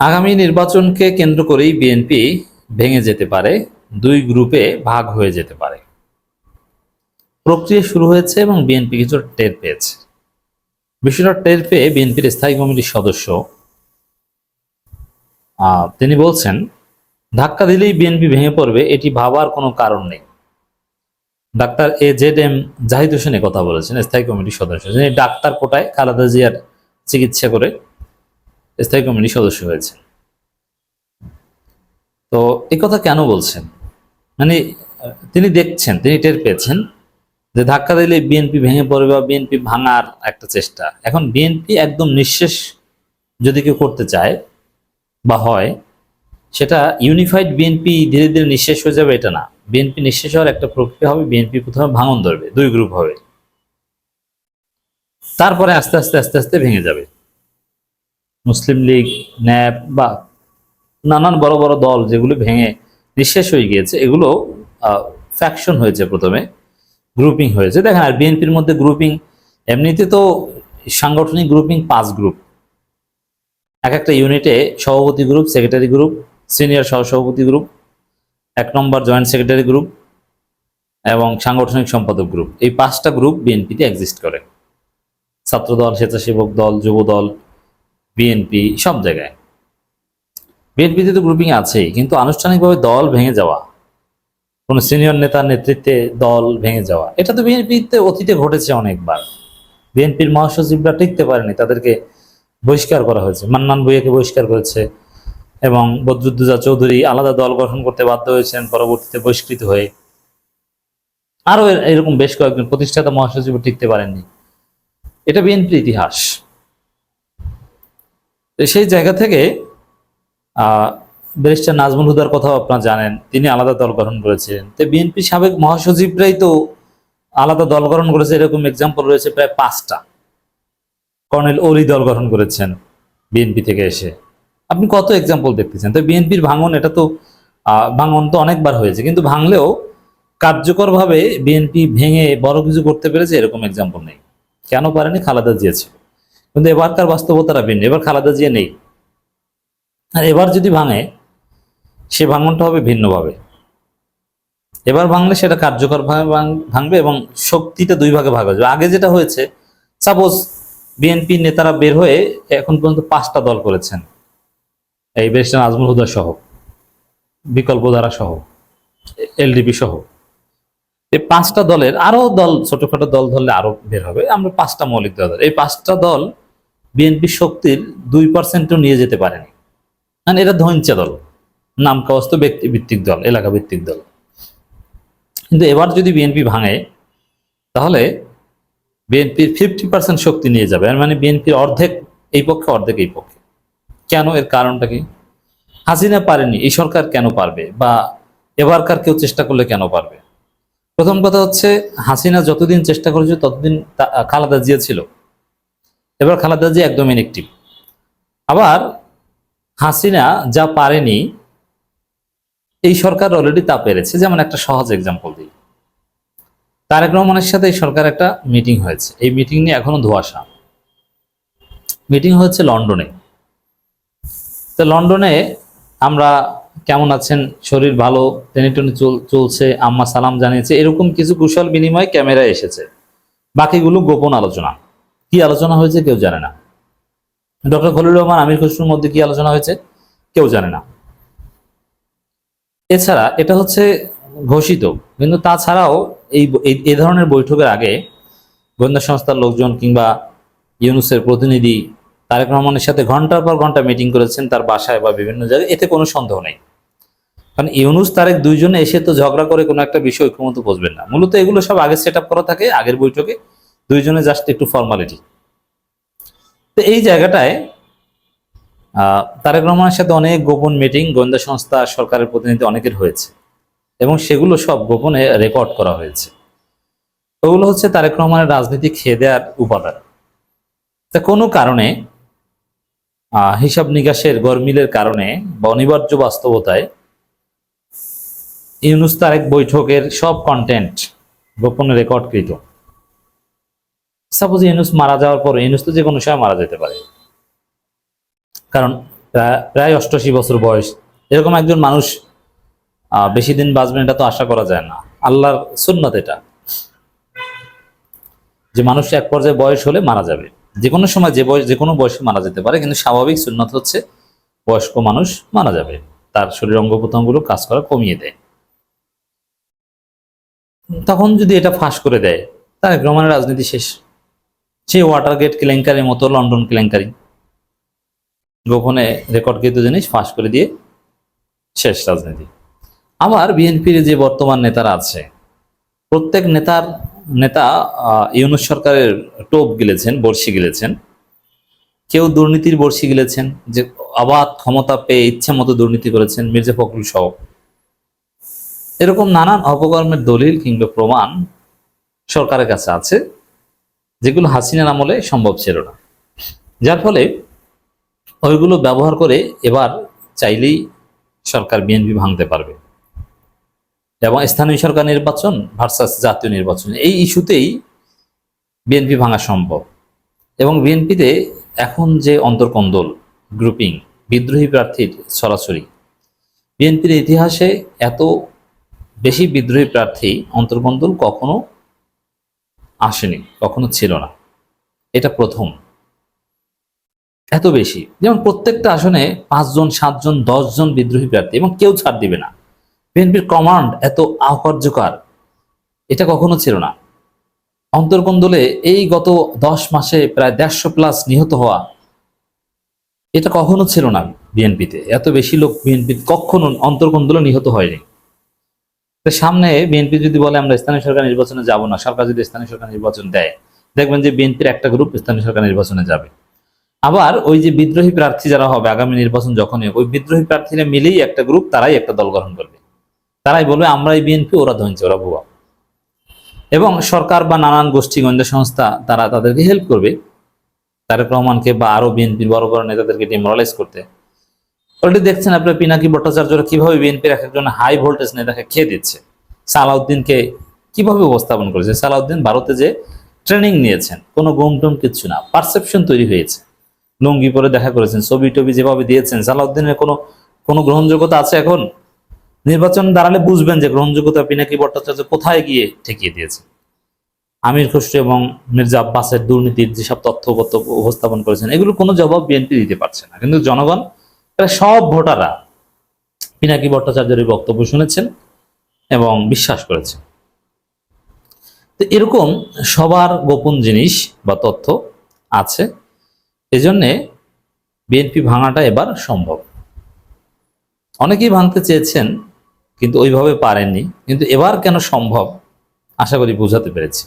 আগামী নির্বাচনকে কেন্দ্র করেই বিএনপি ভেঙে যেতে পারে, দুই গ্রুপে ভাগ হয়ে যেতে পারে। প্রক্রিয়া শুরু হয়েছে এবং বিএনপি কিছু টের পেয়েছে। বিষয়টা টের পেয়ে বিএনপির স্থায়ী কমিটির সদস্য তিনি বলছেন, ধাক্কা দিলেই বিএনপি ভেঙে পড়বে, এটি ভাবার কোনো কারণ নেই। Doctor A Z M Zahid Hossain কথা বলেছেন, স্থায়ী কমিটির সদস্য। যিনি ডাক্তার কোটায় খালেদা জিয়ার চিকিৎসা করে স্থায়ী কমিটির সদস্য হয়েছেন তো এই কথা কেন বলছেন? মানে তিনি দেখছেন, তিনি টের পেয়েছেন যে ধাক্কা দিলে বিএনপি ভেঙে পড়বে বা বিএনপি ভাঙার একটা চেষ্টা। এখন বিএনপি একদম নিঃশেষ যদি কেউ করতে চায় বা হয়, সেটা ইউনিফাইড বিএনপি ধীরে ধীরে নিঃশেষ হয়ে যাবে, এটা না। বিএনপি নিঃশেষ হওয়ার একটা প্রক্রিয়া হবে বিএনপি প্রথমে ভাঙন ধরবে, দুই গ্রুপ হবে। তারপরে আস্তে আস্তে আস্তে আস্তে ভেঙে যাবে। মুসলিম লীগ, ন্যাপ বা নানান বড় বড় দল যেগুলো ভেঙে নিঃশেষ হয়ে গিয়েছে, এগুলো ফ্যাকশন হয়েছে প্রথমে গ্রুপিং হয়েছে। দেখেন, আর বিএনপির মধ্যে গ্রুপিং এমনিতে তো সাংগঠনিক গ্রুপিং পাঁচ গ্রুপ এক একটা ইউনিটে সভাপতি গ্রুপ সেক্রেটারি গ্রুপ সিনিয়র সহসভাপতি গ্রুপ এক নম্বর জয়েন্ট সেক্রেটারি গ্রুপ এবং সাংগঠনিক সম্পাদক গ্রুপ এই পাঁচটা গ্রুপ বিএনপিতে এক্সিস্ট করে। ছাত্রদল, স্বেচ্ছাসেবক দল, যুব দল বিএনপি সব জায়গায়। বিএনপিতে তো গ্রুপিং আছেই, কিন্তু আনুষ্ঠানিকভাবে দল ভেঙে যাওয়া, কোনো সিনিয়র নেতার নেতৃত্বে দল ভেঙে যাওয়া, এটা তো বিএনপিতে অতীতে ঘটেছে অনেকবার। বিএনপির মহাসচিবরা টিকতে পারেনি, তাদেরকে বহিষ্কার করা হয়েছে, মান্নান ভুইয়াকে বহিষ্কার করেছে, এবং বদরুদ্দুজা চৌধুরী আলাদা দল গঠন করতে বাধ্য হয়েছেন, পরবর্তীতে বহিষ্কৃত হয়ে। আরও এ- এরকম বেশ কয়েকজন প্রতিষ্ঠাতা মহাসচিব টিকতে পারেননি। এটা বিএনপির ইতিহাস। সেই জায়গা থেকে ব্যারিস্টার নাজমুল হুদার কথাও আপনারা জানেন, তিনি আলাদা দল গঠন করেছিলেন। তো বিএনপি সাবেক মহাসচিবরাই তো আলাদা দল গঠন করেছে, এরকম এক্সাম্পল রয়েছে প্রায় পাঁচটা। কর্নেল ওলি দল গঠন করেছেন বিএনপি থেকে এসে। আপনি কত এক্সাম্পল দেখতেছেন? তো বিএনপির ভাঙন, এটা তো ভাঙন তো অনেকবার হয়েছে, কিন্তু ভাঙলেও কার্যকরভাবে বিএনপি ভেঙে বড় কিছু করতে পেরেছে, এরকম এক্সাম্পল নেই। কেন পারেনি? খালাদা জিয়া ছিল। কিন্তু এবারকার বাস্তবতাটা ভিন্ন। এবার খালেদা জিয়া নেই। আর এবার যদি ভাঙে, সে ভাঙনটা হবে ভিন্নভাবে। এবার ভাঙলে সেটা কার্যকর ভাঙবে এবং শক্তিটা দুই ভাগে ভাগ হয়ে আগে যেটা হয়েছে সাপোজ বিএনপি নেতারা বের হয়ে এখন পর্যন্ত পাঁচটা দল করেছেন। এই বেরিস্টার আজমুল হুদা সহ, বিকল্প ধারা সহ এলডিপি সহ। এই পাঁচটা দলের আরও দল, ছোটখাটো দল ধরলে আরও বের হবে। আমরা পাঁচটা মৌলিক দল এই পাঁচটা দল বিএনপি শক্তির দুই পার্সেন্টও নিয়ে যেতে পারেনি। মানে এটা ধৈঞ্চা দল, নাম কাওয়াস্ত ব্যক্তি ভিত্তিক দল এলাকা ভিত্তিক দল। কিন্তু এবার যদি বিএনপি ভাঙে, তাহলে বিএনপির ফিফটি পার্সেন্ট শক্তি নিয়ে যাবে। এর মানে বিএনপির অর্ধেক এই পক্ষে, অর্ধেক এই পক্ষে। কেন এর কারণটা কি? হাসিনা পারেনি, এই সরকার কেন পারবে? বা এবারকার কেউ চেষ্টা করলে কেন পারবে? প্রথম কথা হচ্ছে, হাসিনা যতদিন চেষ্টা করেছে, ততদিন খালেদা জিয়া ছিল। এবার খালেদা জিয়া একদম ইনেকটিভ আবার হাসিনা যা পারেনি, এই সরকার অলরেডি তা পেরেছে। যেমন একটা সহজ এক্সাম্পল দিই। তারেক রহমানের সাথে এই সরকার একটা মিটিং হয়েছে। এই মিটিং নিয়ে এখনও ধোয়াশা। মিটিং হয়েছে লন্ডনে। তো লন্ডনে আমরা কেমন আছেন? শরীর ভালো? টেনে টেনে চল- চলছে? আম্মা সালাম জানিয়েছে। এরকম কিছু কুশল বিনিময় ক্যামেরায় এসেছে। বাকিগুলো গোপন আলোচনা। কি আলোচনা হয়েছে কেউ জানে না। ডক্টর খলিল রহমান, আমির খসরুর মধ্যে কি আলোচনা হয়েছে কেউ জানে না। এছাড়া এটা হচ্ছে ঘোষিত, কিন্তু তাছাড়াও এই এই ধরনের বৈঠকের আগে গোয়েন্দা সংস্থার লোকজন কিংবা ইউনুসের প্রতিনিধি তারেক রহমানের সাথে ঘণ্টার পর ঘণ্টা মিটিং করেছেন তার বাসায় বা বিভিন্ন জায়গায়, এতে কোনো সন্দেহ নেই। কারণ ইউনুস, তারেক দুইজনে এসে তো ঝগড়া করে কোনো একটা বিষয় ঐক্যমত বসবেন না। মূলত এগুলো সব আগে সেট করা থাকে, আগের বৈঠকে দুইজনে জাস্ট একটু ফর্মালিটি তো এই জায়গাটায় তারেক রহমানের সাথে অনেক গোপন মিটিং গোয়েন্দা সংস্থা, সরকারের প্রতিনিধি অনেকের হয়েছে। এবং সেগুলো সব গোপনে রেকর্ড করা হয়েছে। ওগুলো হচ্ছে তারেক রহমানের রাজনীতি খেয়ে দেওয়ার উপাদান। তা কোনো কারণে হিসাব নিকাশের গরমিলের কারণে বা অনিবার্য বাস্তবতায় ইউনুস তারেক বৈঠকের সব কন্টেন্ট গোপনে রেকর্ডকৃত সাপোজ ইউনুস মারা যাওয়ার পর ইউনুস তো যে কোনো সময় মারা যেতে পারে। কারণ প্রায় অষ্টআশি বছর বয়স। এরকম একজন মানুষ বেশি দিন বাঁচবেন এটা তো আশা করা যায় না। আল্লাহর সুন্নত এটা। যে মানুষ এক পর্যায়ে বয়স হলে মারা যাবে। যে কোনো সময় যে বয়স যে কোনো বয়সে মারা যেতে পারে, কিন্তু স্বাভাবিক সুন্নত হচ্ছে বয়স্ক মানুষ মারা যাবে। তার শরীর অঙ্গ প্রত্যঙ্গগুলো কাজ করা কমিয়ে দেয়। তখন যদি এটা ফাঁস করে দেয় তাহলে রোমানের রাজনীতি শেষ। সে ওয়াটারগেট কেলেঙ্কারির মতো লন্ডন কেলেঙ্কারি। গোপনে রেকর্ড রেকর্ডকৃত জিনিস ফাঁস করে দিয়ে শেষ রাজনীতি। আবার বিএনপির যে বর্তমান নেতারা আছে, প্রত্যেক নেতার নেতা ইউনুস সরকারের টোপ গিলেছেন বর্ষি গিলেছেন। কেউ দুর্নীতির বর্ষি গিলেছেন, যে অবাধ ক্ষমতা পেয়ে ইচ্ছে মতো দুর্নীতি করেছেন মির্জা ফখরুল সহ। এরকম নানান অপকর্মের দলিল কিংবা প্রমাণ সরকারের কাছে আছে। যেগুলো হাসিনার আমলে সম্ভব ছিল না। যার ফলে ওইগুলো ব্যবহার করে এবার চাইলেই সরকার বিএনপি ভাঙতে পারবে। এবং স্থানীয় সরকার নির্বাচন ভার্সাস জাতীয় নির্বাচন, এই ইস্যুতেই বিএনপি ভাঙা সম্ভব। এবং বিএনপিতে এখন যে অন্তর্কন্দল গ্রুপিং বিদ্রোহী প্রার্থীর সরাসরি বিএনপির ইতিহাসে এত বেশি বিদ্রোহী প্রার্থী, অন্তর্কন্দল কখনো আসেনি, কখনো ছিল না। এটা প্রথম। এত বেশি। যেমন প্রত্যেকটা আসনে পাঁচজন, সাতজন, দশজন বিদ্রোহী প্রার্থী এবং কেউ ছাড় দিবে না। বিএনপির কমান্ড এত আকার্যকর এটা কখনো ছিল না। অন্তর্কন্দলে এই গত দশ মাসে প্রায় দেড়শো প্লাস নিহত হওয়া, এটা কখনো ছিল না বিএনপিতে। এত বেশি লোক বিএনপি কখনো অন্তর্কন্দলে নিহত হয়নি। সামনে বিএনপি যদি বলে, আমরা স্থানীয় সরকার নির্বাচনে যাব না, সরকার যদি স্থানীয় সরকার নির্বাচন দেয়, দেখবেন যে বিএনপির একটা গ্রুপ স্থানীয় সরকার নির্বাচনে যাবে। আবার ওই যে বিদ্রোহী প্রার্থী যারা হবে আগামী নির্বাচন যখনই, ওই বিদ্রোহী প্রার্থীরা মিলেই একটা গ্রুপ তারাই একটা দল গঠন করবে। তারাই বলবে, আমরাই বিএনপি ওরা ধনছে ওরা ভুয়া। এবং সরকার বা নানান গোষ্ঠী, গোয়েন্দা সংস্থা তারা তাদেরকে হেল্প করবে। তারেক রহমানকে বা আরও বিএনপির বড় বড় নেতাদেরকে ডিমোরালাইজ করতে। অলরেডি দেখছেন আপনার পিনাকি ভট্টাচার্যরা কীভাবে বিএনপির এক একজন হাই ভোল্টেজ নেতাকে খেয়ে দিচ্ছে। সালাউদ্দিনকে কীভাবে উপস্থাপন করেছে? সালাউদ্দিন ভারতে যে ট্রেনিং নিয়েছেন, কোনো গুম টুম কিচ্ছু না পারসেপশন তৈরি হয়েছে। লুঙ্গি পরে দেখা করেছেন, ছবি টবি যেভাবে দিয়েছেন, সালাউদ্দিনের কোনো কোনো গ্রহণযোগ্যতা আছে এখন? নির্বাচন দাঁড়ালে বুঝবেন যে গ্রহণযোগ্যতা পিনাকি ভট্টাচার্য কোথায় গিয়ে ঠেকিয়ে দিয়েছে। আমির খসরু এবং মির্জা আব্বাসের দুর্নীতির যেসব তথ্যপত্র উপস্থাপন করেছেন এগুলো কোনো জবাব বিএনপি দিতে পারছে না। কিন্তু জনগণ প্রায় সব ভোটাররা পিনাকি ভট্টাচার্যের বক্তব্য শুনেছেন এবং বিশ্বাস করেছেন। তো এরকম সবার গোপন জিনিস বা তথ্য আছে, এজন্যে বিএনপি ভাঙাটা এবার সম্ভব। অনেকেই ভাঙতে চেয়েছেন, কিন্তু ওইভাবে পারেননি, কিন্তু এবার কেন সম্ভব, আশা করি বোঝাতে পেরেছি।